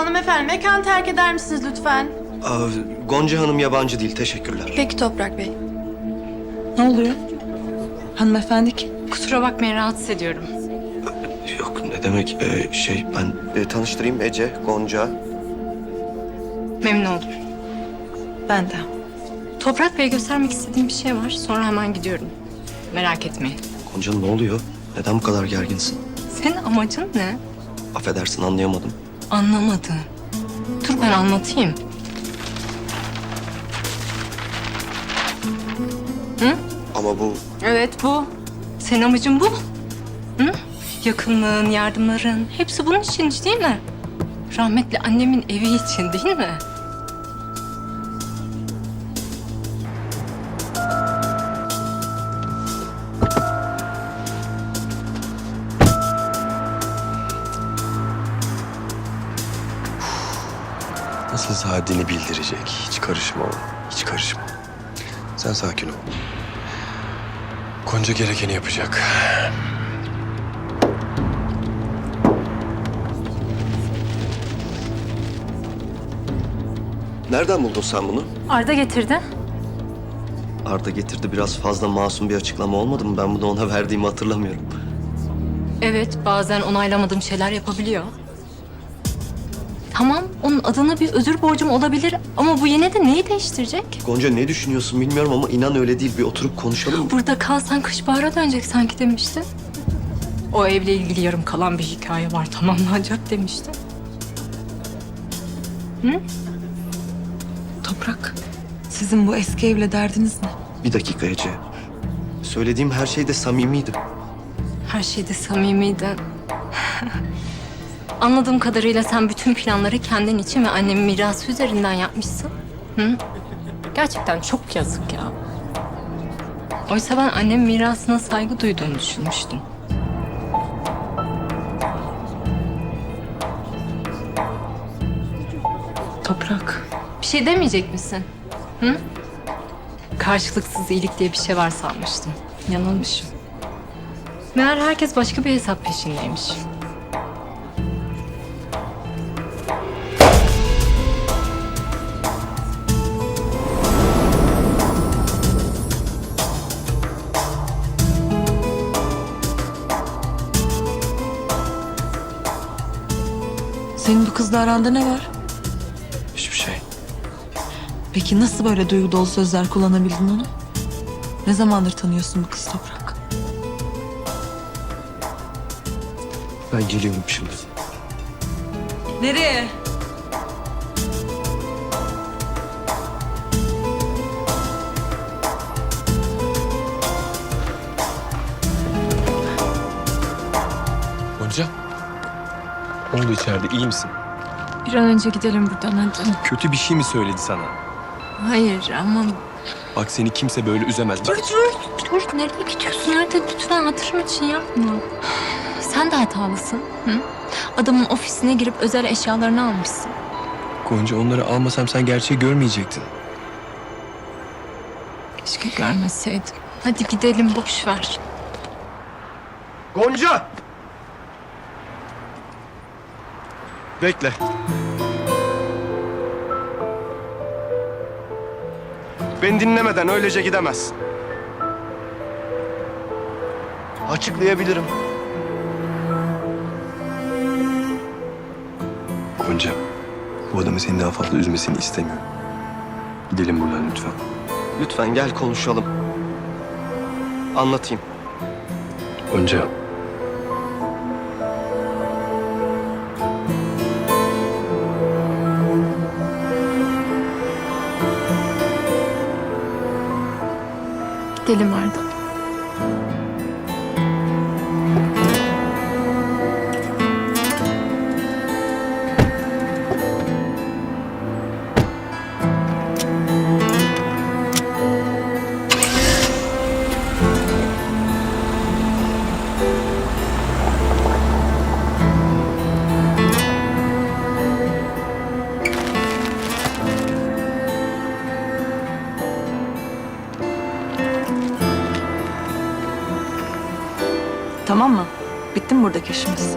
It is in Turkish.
Hanımefendi mekan terk eder misiniz lütfen? Aa, Gonca Hanım yabancı değil, teşekkürler. Peki Toprak Bey. Ne oluyor? Hanımefendi kim? Kusura bakmayın rahatsız ediyorum. Yok ne demek Ee, şey ben e, tanıştırayım Ece, Gonca. Memnun oldum. Ben de. Toprak Bey'e göstermek istediğim bir şey var. Sonra hemen gidiyorum. Merak etmeyin. Gonca ne oluyor? Neden bu kadar gerginsin? Senin amacın ne? Affedersin anlayamadım. Anlamadım. Dur ben anlatayım. Ama bu Evet bu. Senin amacın bu. Hı? Yakınlığın, yardımların hepsi bunun için değil mi? Rahmetli annemin evi için değil mi? Nasıl haddini bildirecek? Hiç karışma oğlum. Hiç karışma. Sen sakin ol. Gonca gerekeni yapacak. nereden buldun sen bunu? Arda getirdi. Arda getirdi biraz fazla masum bir açıklama olmadı mı? Ben bunu ona verdiğimi hatırlamıyorum. Evet, bazen onaylamadığım şeyler yapabiliyor. Tamam, onun adına bir özür borcum olabilir ama bu yine de neyi değiştirecek? Gonca ne düşünüyorsun bilmiyorum ama inan öyle değil. Bir oturup konuşalım mı? Burada kalsan kış bahara dönecek sanki demiştin. O evle ilgili yarım kalan bir hikaye var, tamamlanacak demiştin. Toprak. Sizin bu eski evle derdiniz ne? Bir dakika Ece. Söylediğim her şey de samimiydi. Her şeyde samimiydi. Anladığım kadarıyla sen bütün planları kendin için ve annemin mirası üzerinden yapmışsın. Hı? Gerçekten çok yazık ya. Oysa ben annemin mirasına saygı duyduğunu düşünmüştüm. Toprak. Bir şey demeyecek misin? Hı? Karşılıksız iyilik diye bir şey var sanmıştım. Yanılmışım. Meğer herkes başka bir hesap peşindeymiş. Senin bu kızla aranda ne var? Hiçbir şey. Peki nasıl böyle duygu dolu sözler kullanabildin onu? Ne zamandır tanıyorsun bu kız Toprak? Ben geliyorum şimdi. Nereye? Ne oldu içeride? İyi misin? Bir an önce gidelim buradan hadi. Kötü bir şey mi söyledi sana? Hayır ama Bak seni kimse böyle üzemez. Bak, dur nereye gidiyorsun? Nerede lütfen hatırım için yapma. Sen de hatalısın. Hı? Adamın ofisine girip özel eşyalarını almışsın. Gonca onları almasam sen gerçeği görmeyecektin. Keşke görmeseydim. Hadi gidelim boş ver. Gonca! Bekle. Beni dinlemeden öylece gidemezsin. Açıklayabilirim. Gonca. Bu adamı seni daha fazla üzmesini istemiyorum. Gidelim buradan lütfen. Lütfen gel konuşalım. Anlatayım. Gonca. Gidelim Arda. Tamam mı? Bitti mi buradaki işimiz?